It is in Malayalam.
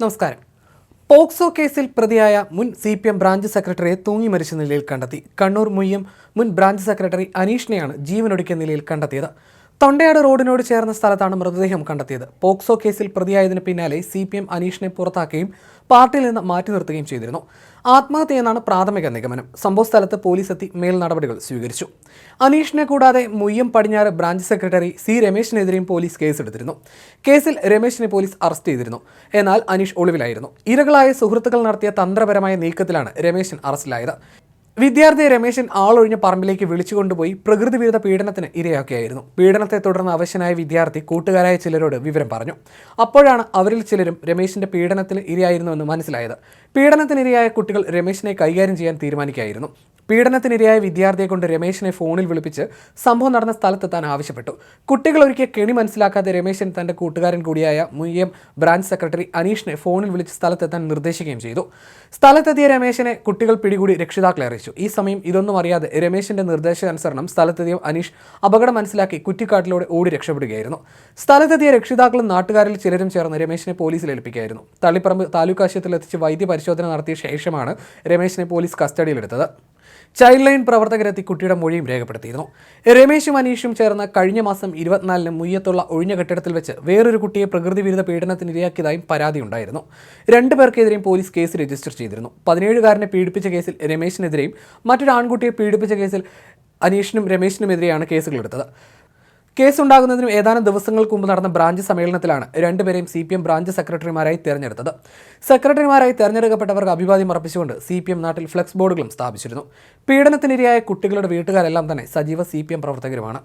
നമസ്കാരം. പോക്സോ കേസിൽ പ്രതിയായ മുൻ സി പി എം ബ്രാഞ്ച് സെക്രട്ടറിയെ തൂങ്ങി മരിച്ച നിലയിൽ കണ്ടെത്തി. കണ്ണൂർ മുയ്യം മുൻ ബ്രാഞ്ച് സെക്രട്ടറി അനീഷിനെയാണ് ജീവനൊടുക്കിയ നിലയിൽ കണ്ടെത്തിയത്. തൊണ്ടയാട് റോഡിനോട് ചേർന്ന സ്ഥലത്താണ് മൃതദേഹം കണ്ടെത്തിയത്. പോക്സോ കേസിൽ പ്രതിയായതിനു പിന്നാലെ സി പി എം അനീഷിനെ പുറത്താക്കുകയും പാർട്ടിയിൽ നിന്ന് മാറ്റി നിർത്തുകയും ചെയ്തിരുന്നു. ആത്മഹത്യയെന്നാണ് പ്രാഥമിക നിഗമനം. സംഭവ സ്ഥലത്ത് പോലീസ് എത്തി മേൽ നടപടികൾ സ്വീകരിച്ചു. അനീഷിനെ കൂടാതെ മുയ്യം പടിഞ്ഞാറ് ബ്രാഞ്ച് സെക്രട്ടറി സി രമേശിനെതിരെയും പോലീസ് കേസെടുത്തിരുന്നു. കേസിൽ രമേശിനെ പോലീസ് അറസ്റ്റ് ചെയ്തിരുന്നു. എന്നാൽ അനീഷ് ഒളിവിലായിരുന്നു. ഇരകളായ സുഹൃത്തുക്കൾ നടത്തിയ തന്ത്രപരമായ നീക്കത്തിലാണ് രമേശൻ അറസ്റ്റിലായത്. വിദ്യാർത്ഥി രമേശൻ ആളൊഴിഞ്ഞ പറമ്പിലേക്ക് വിളിച്ചുകൊണ്ടുപോയി പ്രകൃതി വിരുദ്ധ പീഡനത്തിന് ഇരയാക്കിയായിരുന്നു പീഡനത്തെ തുടർന്ന് അവശനായ വിദ്യാർത്ഥി കൂട്ടുകാരായ ചിലരോട് വിവരം പറഞ്ഞു. അപ്പോഴാണ് അവരിൽ ചിലരും രമേശിന്റെ പീഡനത്തിന് ഇരയായിരുന്നുവെന്ന് മനസ്സിലായത്. പീഡനത്തിനിരയായ കുട്ടികൾ രമേശിനെ കൈകാര്യം ചെയ്യാൻ തീരുമാനിക്കുകയായിരുന്നു. പീഡനത്തിനിരയായ വിദ്യാർത്ഥിയെ കൊണ്ട് രമേശിനെ ഫോണിൽ വിളിപ്പിച്ച് സംഭവം നടന്ന സ്ഥലത്തെത്താൻ ആവശ്യപ്പെട്ടു. കുട്ടികൾ ഒരുക്കിയ കെണി മനസ്സിലാക്കാതെ രമേശൻ തന്റെ കൂട്ടുകാരൻ കൂടിയായ മുയ്യം ബ്രാഞ്ച് സെക്രട്ടറി അനീഷിനെ ഫോണിൽ വിളിച്ച് സ്ഥലത്തെത്താൻ നിർദ്ദേശിക്കുകയും ചെയ്തു. സ്ഥലത്തെത്തിയ രമേശിനെ കുട്ടികൾ പിടികൂടി രക്ഷിതാക്കളെ അറിയിച്ചു. ഈ സമയം ഇതൊന്നും അറിയാതെ രമേശിന്റെ നിർദ്ദേശാനുസരണം സ്ഥലത്തെത്തിയ അനീഷ് അപകടം മനസ്സിലാക്കി കുറ്റിക്കാട്ടിലൂടെ ഓടി രക്ഷപ്പെടുകയായിരുന്നു. സ്ഥലത്തെത്തിയ രക്ഷിതാക്കളും നാട്ടുകാരിൽ ചിലരും ചേർന്ന് രമേശിനെ പോലീസിൽ ഏൽപ്പിക്കുകയായിരുന്നു. തള്ളിപ്പറമ്പ് താലൂക്ക് ആശുപത്രിയിൽ എത്തിച്ച് വൈദ്യ പരിശോധന നടത്തിയ ശേഷമാണ് രമേശിനെ പോലീസ് കസ്റ്റഡിയിലെടുത്തത്. ചൈൽഡ് ലൈൻ പ്രവർത്തകരെത്തി കുട്ടിയുടെ മൊഴിയും രേഖപ്പെടുത്തിയിരുന്നു. രമേശും അനീഷും ചേർന്ന് കഴിഞ്ഞ മാസം ഇരുപത്തിനാലിന് മുയ്യത്തുള്ള ഒഴിഞ്ഞ കെട്ടിടത്തിൽ വെച്ച് വേറൊരു കുട്ടിയെ പ്രകൃതി വിരുദ്ധ പീഡനത്തിന് ഇരയാക്കിയതായും പരാതിയുണ്ടായിരുന്നു രണ്ടു പേർക്കെതിരെയും പോലീസ് കേസ് രജിസ്റ്റർ ചെയ്തിരുന്നു. പതിനേഴുകാരനെ പീഡിപ്പിച്ച കേസിൽ രമേശിനെതിരെയും മറ്റൊരു ആൺകുട്ടിയെ പീഡിപ്പിച്ച കേസിൽ അനീഷിനും രമേശിനുമെതിരെയാണ് കേസുകളെടുത്തത്. കേസുണ്ടാകുന്നതിനും ഏതാനും ദിവസങ്ങൾക്ക് മുമ്പ് നടന്ന ബ്രാഞ്ച് സമ്മേളനത്തിലാണ് രണ്ടുപേരെയും സി പി എം ബ്രാഞ്ച് സെക്രട്ടറിമാരായി തെരഞ്ഞെടുത്തത്. സെക്രട്ടറിമാരായി തെരഞ്ഞെടുക്കപ്പെട്ടവർക്ക് അഭിവാദ്യം അർപ്പിച്ചുകൊണ്ട് സി പി എം നാട്ടിൽ ഫ്ലെക്സ് ബോർഡുകളും സ്ഥാപിച്ചിരുന്നു. പീഡനത്തിനിരയായ കുട്ടികളുടെ വീട്ടുകാരെല്ലാം തന്നെ സജീവ സി പി എം പ്രവർത്തകരുമാണ്.